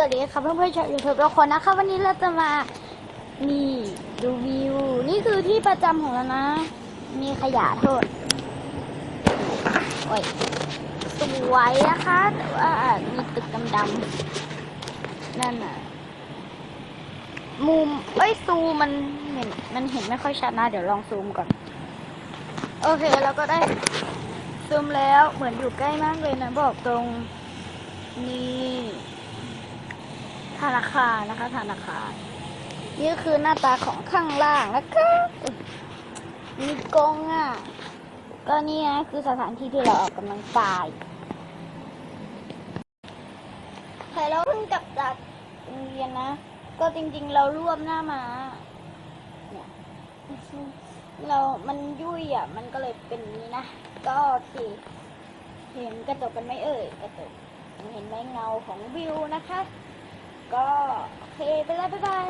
วัสดีครับเพื่อนๆชาวยูทูบทุกคนนะคะวันนี้เราจะมานี่ดูวิว นี่คือที่ประจำของเรานะ มีขยะโทษโอ้ยสวยนะคะแต่ว่ามีตึกดำๆนั่นน่ะมุมเอ้ยซูมมันเห็นมันเห็นไม่ค่อยชัดนะ เดี๋ยวลองซูมก่อน โอเคเราก็ได้ซูมแล้วเหมือนอยู่ใกล้มากเลยนะบอกตรงนี่ ธนาคารนะคะธนาคารนี่คือหน้าตาของข้างล่างนะคะมีกรงอะ ก็นี่นะคือสถานที่ที่เราออกกำลังกายใครเราเพิ่งกลับจากโรงเรียนนะ ก็จริงๆเรารวบหน้ามาเนี่ยเรา มันยุ่ยอะ มันก็เลยเป็นนี้นะ ก็โอเคเห็นกระจกกันไหมเอ่ย กระจก เห็นไหมเงาของวิวนะคะ ก็โอเคไปแล้วบ๊ายบาย